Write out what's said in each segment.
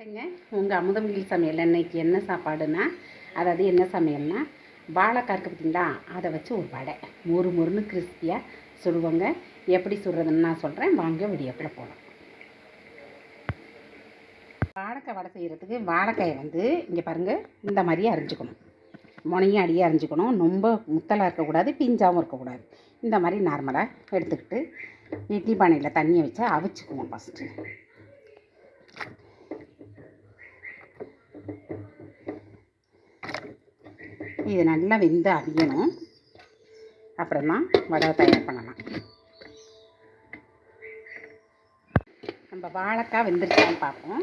வணக்கங்க. உங்கள் அமுதமிழ் சமையல் இன்னைக்கு என்ன சாப்பாடுனா அதாவது என்ன சமையல்னா வாழைக்காய் இருக்குது பார்த்தீங்களா அதை வச்சு ஒரு வடை. மொறு மொறுன்னு கிறிஸ்பியாக சுடுவாங்க. எப்படி சுடுறதுன்னு நான் சொல்கிறேன் வாங்க விடியப்பில் போகலாம் வாழைக்காய் வடை செய்கிறதுக்கு வாழைக்காயை வந்து இங்கே பாருங்கள் இந்த மாதிரி அரிஞ்சுக்கணும். முனையும் அடியாக அரிஞ்சுக்கணும். ரொம்ப முத்தலாக இருக்கக்கூடாது பிஞ்சாகவும் இருக்கக்கூடாது. இந்த மாதிரி நார்மலாக எடுத்துக்கிட்டு இட்லி பானையில் தண்ணியை வச்சு அவிச்சுக்குவோம் ஃபஸ்ட்டு இது நல்லா வெந்து அடியணும் அப்புறமா வடை தயார் பண்ணலாம். நம்ம வாழைக்காய் வெந்துருச்சான்னு பார்ப்போம்.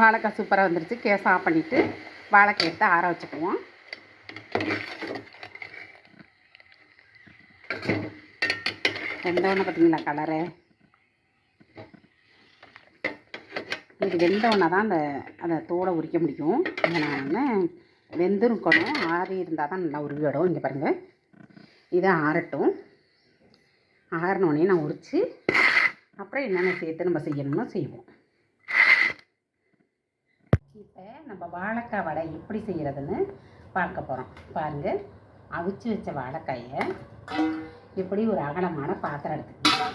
வாழைக்காய் சூப்பராக வந்துருச்சு. கேஸ் ஆஃப் பண்ணிவிட்டு வாழைக்காய் எடுத்து ஆற வச்சுக்குவோம். வெந்தவொன்னே பார்த்தீங்களா கலரு இது வெந்தவொன்னே தான் அந்த அந்த தோலை உரிக்க முடியும். அதனால் வெந்திருக்கணும் ஆறி இருந்தால் தான் நல்லா உருவிடும் இங்கே பாருங்கள் இதை ஆறட்டும். ஆறினோடனே நான் உரித்து அப்புறம் என்னென்ன சேர்த்து நம்ம செய்யணும்னு செய்வோம். இப்போ நம்ம வாழைக்காய் வடை எப்படி செய்கிறதுன்னு பார்க்க போகிறோம் பாருங்கள் அவிச்சு வச்ச வாழைக்காயை இப்படி ஒரு அகலமான பாத்திரம் எடுத்துக்கணும்.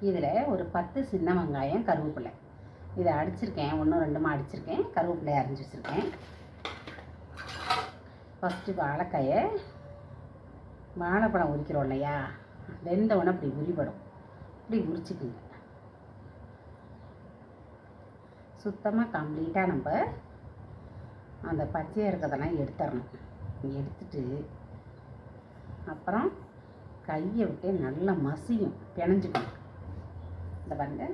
இதில் ஒரு பத்து சின்ன வெங்காயம் கருவேப்பிலை. இதை அடிச்சிருக்கேன். ஒன்றும் ரெண்டுமா அடிச்சிருக்கேன். கருவேப்பிலையை அரிஞ்சு வச்சுருக்கேன். ஃபஸ்ட்டு வாழைக்காயை வாழைப்பழம் உரிக்கிறோம் இல்லையா? வெந்தவுடனே அப்படி உரிபடும் இப்படி உரிச்சுக்குங்க. சுத்தமாக கம்ப்ளீட்டாக நம்ம அந்த பச்சையாக இருக்கிறதெல்லாம் எடுத்துடணும். எடுத்துட்டு அப்புறம் கையை விட்டு நல்லா மசியும் பிணைஞ்சிக்கணும். இந்த பாருங்க.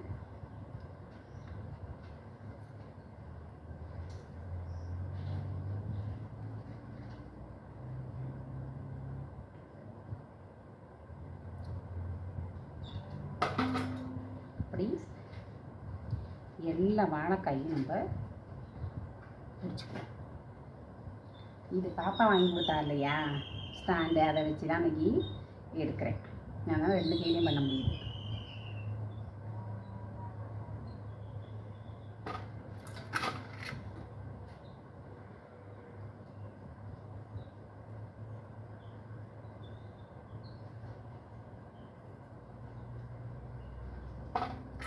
அப்படி எல்லா வாழைக்காயும் நம்ம பிடிச்சிக்கலாம் இது பாப்பா வாங்கி கொடுத்தா இல்லையா? ஸ்டாண்டு அதை வச்சு தான் இன்னைக்கு எடுக்கிறேன். அதனால் ரெண்டு கையிலையும் பண்ண முடியுது.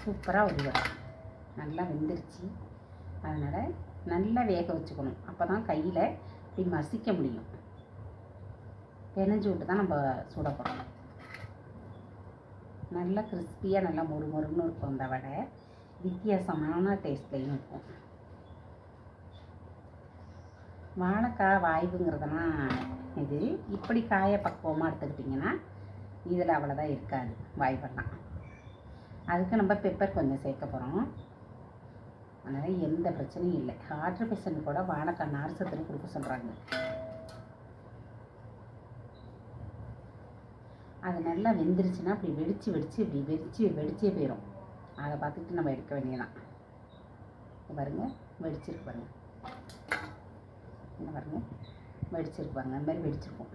சூப்பராக உருவம் நல்லா வெந்துருச்சு. அதனால் நல்லா வேக வச்சுக்கணும். அப்போ தான் கையில் இப்படி மசிக்க முடியும். பெனஞ்சு விட்டு தான் நம்ம சுட நல்லா கிறிஸ்பியாக நல்லா மொறு மொறுன்னு இருக்கும் அந்த வடை. வித்தியாசமான டேஸ்ட்லையும் இருக்கும். வாழைக்காய் வாய்வுங்கிறதுனா இது இப்படி காயை பக்குவமாக எடுத்துக்கிட்டிங்கன்னா இதில் அவ்வளோதான் இருக்காது வாய்வெல்லாம். அதுக்கு நம்ம பெப்பர் கொஞ்சம் சேர்க்க போகிறோம் அதனால் எந்த பிரச்சனையும் இல்லை. ஹார்ட் பேஷண்ட் கூட வாழைக்காய் நார் கொடுக்க சொல்கிறாங்க அது நல்லா வெந்துருச்சுன்னா அப்படி வெடித்து வெடித்து இப்படி வெடித்து வெடிச்சே போயிடும் அதை பார்த்துட்டு நம்ம எடுக்க வேண்டியதான் பாருங்கள் பாருங்க வெடிச்சிருக்கு பாருங்க. என்ன பாருங்க வெடிச்சிருக்கு பாருங்க. அந்த மாதிரி வெடிச்சிருப்போம்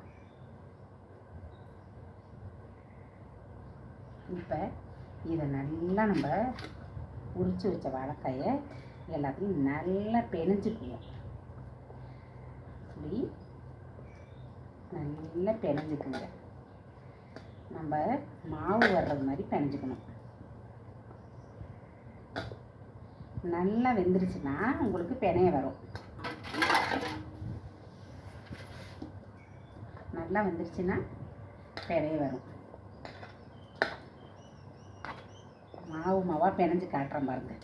இப்போ இதை நல்லா நம்ம உரித்து வச்ச வாழைக்காயை எல்லாத்தையும் நல்லா பிணைஞ்சுக்குவோம் இப்படி நல்லா பிணைஞ்சுக்குங்க நம்ம மாவு வர்றது மாதிரி பிணைஞ்சுக்கணும் நல்லா வெந்துருச்சுன்னா உங்களுக்கு பிணைய வரும். நல்லா வெந்துருச்சுன்னா பிணைய வரும். மாவு மாவாக பிணைஞ்சு காட்டுறேன் பாருங்க.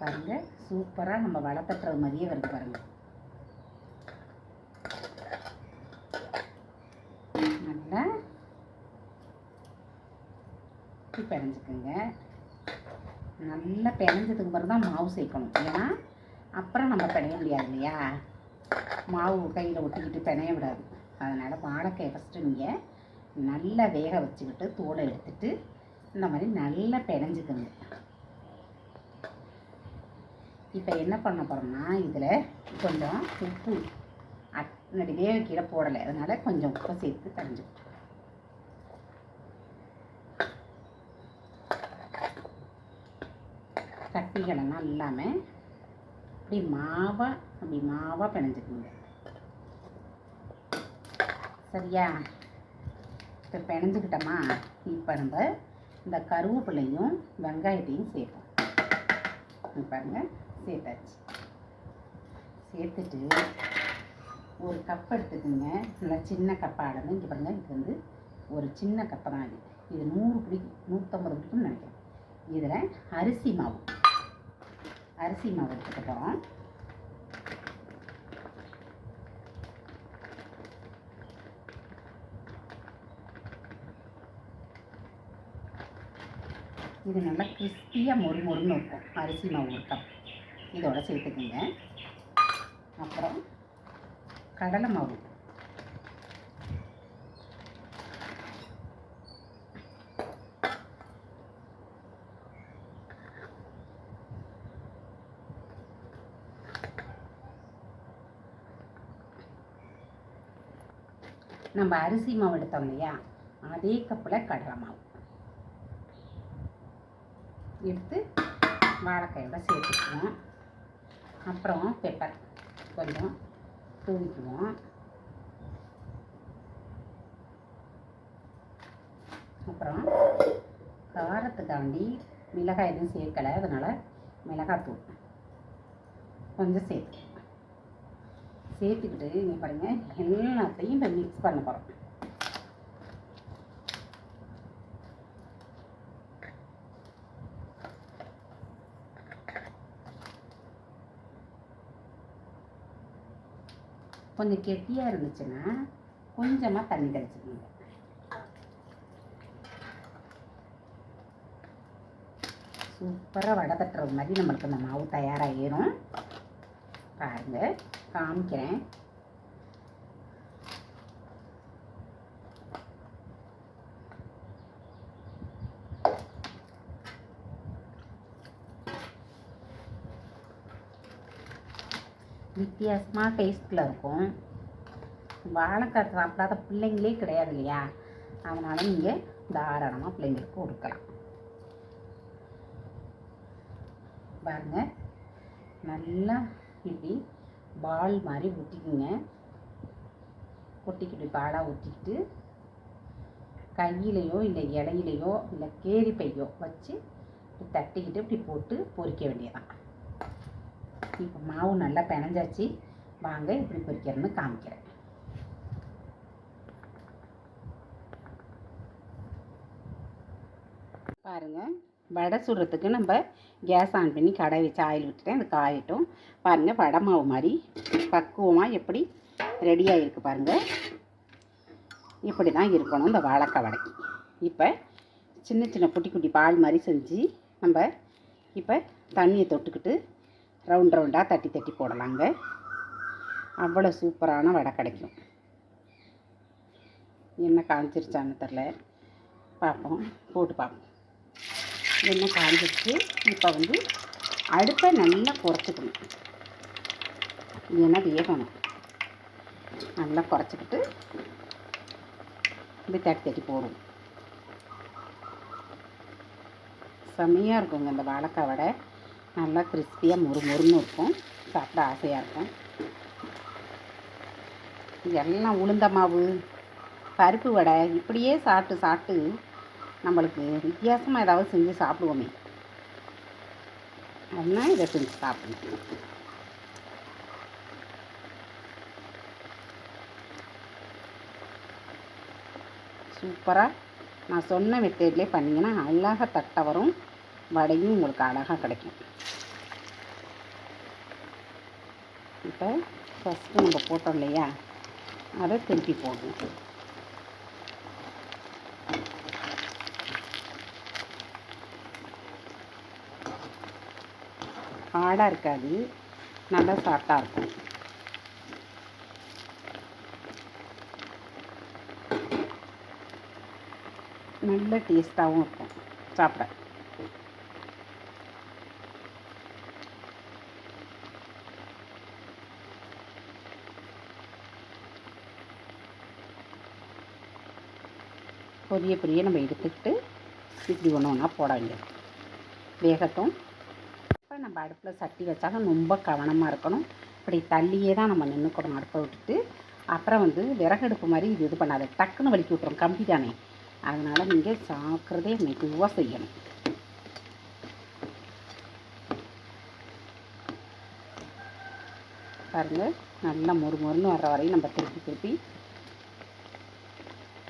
பாருங்கள் சூப்பராக நம்ம வள தட்டுறது மாதிரியே வருது பாருங்கள் நல்லா இப்படி பிணைஞ்சுக்குங்க நல்லா பிணைஞ்சதுக்கு பிறகு தான் மாவு சேர்க்கணும். ஏன்னா அப்புறம் நம்ம பிணைய முடியாது இல்லையா? மாவு கையில் ஒட்டிக்கிட்டு பிணைய விடாது. அதனால் வாழைக்காய் ஃபஸ்ட்டு நீங்கள் நல்லா வேக வச்சுக்கிட்டு தோலை எடுத்துட்டு இந்த மாதிரி நல்லா பிணைஞ்சுக்கோங்க இப்போ என்ன பண்ண போகிறோம்னா இதில் கொஞ்சம் உப்பு அட் வேக கீழே போடலை. அதனால் கொஞ்சம் உப்பை சேர்த்து கரைஞ்சிக்கும் கட்டிகளெல்லாம் இல்லாமல் அப்படி மாவாக அப்படி மாவாக பிணைஞ்சுக்கோங்க. சரியா? இப்போ பிணைஞ்சுக்கிட்டோமா? இப்போ நம்ம இந்த கருவேப்பிலையும் வெங்காயத்தையும் சேர்ப்போம். இங்க பாருங்க சேர்த்தாச்சு. சேர்த்துட்டு ஒரு கப் எடுத்துக்கோங்க. நல்லா சின்ன கப்பாக அளந்து இங்கே பாருங்கள் இது வந்து ஒரு சின்ன கப்பை தான் இது. இது நூறு பிடிக்கும் நூற்றம்பது பிடிக்கும்னு நினைக்கிறேன். இதில் அரிசி மாவு. அரிசி மாவு எடுத்துக்கிட்டோம் இது நல்லா கிறிஸ்பியாக மொறு மொறுன்னு இருக்கும். அரிசி மாவு ஒரு இதோட சேர்த்துக்குங்க. அப்புறம் கடலை மாவு. நம்ம அரிசி மாவு எடுத்தோம் இல்லையா? அதே கப்பில் கடலை மாவு. எடுத்து வாழைக்காயோட சேர்த்துக்குவோம். அப்புறம் பெப்பர் கொஞ்சம் தூவிக்குவோம். அப்புறம் காரத்துக்காண்டி மிளகாய் எதுவும் சேர்க்கலை. அதனால் மிளகாய் தூள் கொஞ்சம் சேர்த்து சேர்த்துக்கிட்டு இங்கே பாருங்கள் எல்லாத்தையும் இப்போ மிக்ஸ் பண்ண போகிறோம் கொஞ்சம் கெட்டியாக இருந்துச்சுன்னா கொஞ்சமாக தண்ணி தெளிச்சுக்கோங்க. சூப்பராக வடை தட்டுற மாதிரி நம்மளுக்கு அந்த மாவு தயாராகிடும் பாருங்கள் காமிக்கிறேன். வித்தியாசமாக டேஸ்ட்டில் இருக்கும். வாழைக்காய் சாப்பிடாத பிள்ளைங்களே கிடையாது இல்லையா? அதனால் நீங்கள் தாராளமாக பிள்ளைங்களுக்கு கொடுக்கலாம். பாருங்க நல்லா இப்படி பால் மாதிரி ஊற்றிக்குங்க ஒட்டிக்கிட்டு பாலாக ஊற்றிக்கிட்டு கையிலையோ இல்லை இலையிலையோ இல்லை கேரி பையோ வச்சு தட்டிக்கிட்டு இப்படி போட்டு பொறிக்க வேண்டியதான் இப்போ மாவு நல்லா பிணைஞ்சாச்சு வாங்க எப்படி பொறிக்கிறேன்னு காமிக்கிறேன். பாருங்கள் வடை சுடுறதுக்கு நம்ம கேஸ் ஆன் பண்ணி கடை வச்சு ஆயில் விட்டுட்டேன். அது காயட்டும். பாருங்கள் வடை மாவு மாதிரி பக்குவமாக எப்படி ரெடியாக இருக்குது பாருங்கள் இப்படி தான் இருக்கணும் இந்த வாழைக்காய் வடைக்கு இப்போ சின்ன சின்ன குட்டி குட்டி பால் மாதிரி செஞ்சு நம்ம இப்போ தண்ணியை தொட்டுக்கிட்டு ரவுண்ட் ரவுண்டாக தட்டி தட்டி போடலாங்க. அவ்வளோ சூப்பரான வடை கிடைக்கும். என்ன காஞ்சிருச்சான்னு தெரில பார்ப்போம். போட்டு பார்ப்போம். எண்ணெய் காஞ்சிடுச்சு இப்போ வந்து அடுப்பை நல்லா குறைச்சிக்கணும். ஏன்னா வேகணும். நல்லா குறைச்சிக்கிட்டு இப்படி தட்டி தட்டி போடும் செம்மையாக இருக்குங்க இந்த வாழைக்காய் வடை. நல்லா கிறிஸ்பியாக மொறு மொறுன்னு இருக்கும். சாப்பிட ஆசையாக இருக்கும். எல்லாம் உளுந்த மாவு பருப்பு வடை இப்படியே சாப்பிட்டு சாப்பிட்டு நம்மளுக்கு வித்தியாசமாக ஏதாவது செஞ்சு சாப்பிடுவோமே. அதனால் இதை செஞ்சு சாப்பிடுவோம் சூப்பராக நான் சொன்ன மெத்தேட்லேயே பண்ணிங்கன்னா அழகாக தட்டை வரும் வடையும் உங்களுக்கு அழகாக கிடைக்கும். இப்போ ஃபஸ்ட்டு நம்ம போட்டோம் இல்லையா? அதை திருப்பி போடணும் ஹார்டாக இருக்காது. நல்லா சாஃப்டாக இருக்கும். நல்ல டேஸ்ட்டாகவும் இருக்கும். சாப்பிட. பொரிய பொரிய நம்ம எடுத்துக்கிட்டு இப்படி ஒன்று ஒன்றா போட வேண்டியது. வேகட்டும். நம்ம அடுப்பில் சட்டி வச்சாலும் ரொம்ப கவனமாக இருக்கணும். இப்படி தள்ளியே தான் நம்ம நின்றுக்கணும் அடுப்பை விட்டுட்டு. அப்புறம் வந்து விறகடுப்பு மாதிரி இது இது பண்ணாது. டக்குன்னு வலிக்கி விட்டுரும் கம்பி தானே. அதனால் நீங்கள் சாக்கிறதே மெதுவாக செய்யணும். பாருங்கள் நல்லா மொறு மொறுன்னு வர்ற வரையும் நம்ம திருப்பி திருப்பி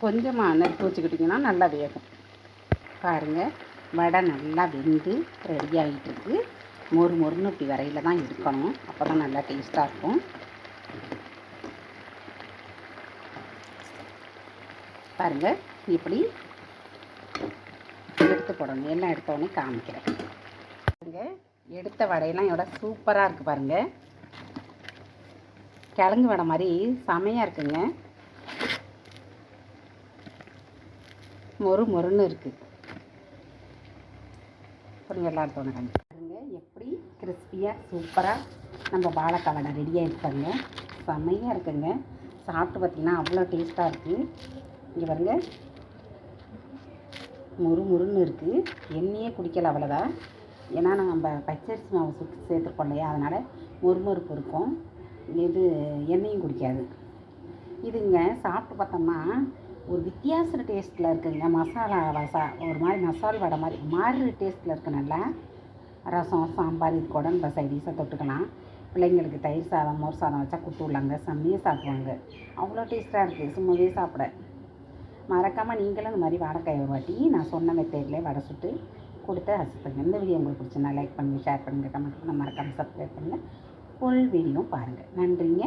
கொஞ்சமாக நெருப்பு வச்சுக்கிட்டிங்கன்னா நல்லா வேகும். பாருங்கள் வடை நல்லா வெந்து ரெடி ஆகிட்டு மொறு மொறுன்னு இப்படி வரையில் தான் இருக்கணும். அப்போ தான் நல்லா டேஸ்ட்டாக இருக்கும். பாருங்கள் இப்படி எடுத்து போடணும். எல்லாம் எடுத்தோடனே காமிக்கிறேன். பாருங்க எடுத்த வடையெல்லாம் எவ்வளோ சூப்பராக இருக்குது பாருங்கள் கிழங்கு வடை மாதிரி செமையாக இருக்குங்க. மொறு மொறுன்னு இருக்குது பாருங்க எல்லாம் எடுத்து பாருங்க எப்படி கிறிஸ்பியாக சூப்பராக நம்ம வாழைக்காய் வடை ரெடியாக இருப்பாங்க. செம்மையாக இருக்குங்க. சாப்பிட்டு பார்த்தீங்கன்னா அவ்வளோ டேஸ்ட்டாக இருக்குது இங்கே பாருங்க. முறு முறுன்னு இருக்குது எண்ணெயே குடிக்கல அவ்வளோதான் ஏன்னா நம்ம பச்சரிசி மாவு சுட்டு சேர்த்துருக்கோம் இல்லையா? அதனால் முறுமுறுப்பு இருக்கும். இது எண்ணெயும் குடிக்காது. இதுங்க சாப்பிட்டு பார்த்தோம்னா ஒரு வித்தியாச டேஸ்ட்டில் இருக்குங்க. மசாலா வசா ஒரு மாதிரி மசால் வடை மாதிரி மாறு டேஸ்ட்டில் இருக்கு நல்லா. ரசம் சாம்பார் இது கூட நம்ம சைடிஷாக தொட்டுக்கலாம். பிள்ளைங்களுக்கு தயிர் சாதம் மோர் சாதம் வச்சா குத்து விடலாங்க. செம்மையாக சாப்பிடுவாங்க. அவ்வளோ டேஸ்ட்டாக இருக்குது சும்மாவே சாப்பிட. மறக்காமல் நீங்களும் இந்த மாதிரி வாழைக்காய் ஒரு வாட்டி நான் சொன்ன மெத்தேட்லேயே வடை சுட்டு கொடுத்து ரசிப்பேங்க இந்த வீடியோ உங்களுக்கு பிடிச்சிருந்தா லைக் பண்ணுங்கள் ஷேர் பண்ணுங்கள் கமெண்ட் பண்ணுங்கள் மறக்காமல் சப்ஸ்கிரைப் பண்ணுங்கள் ஃபுல் வீடியோ பாருங்கள் நன்றிங்க.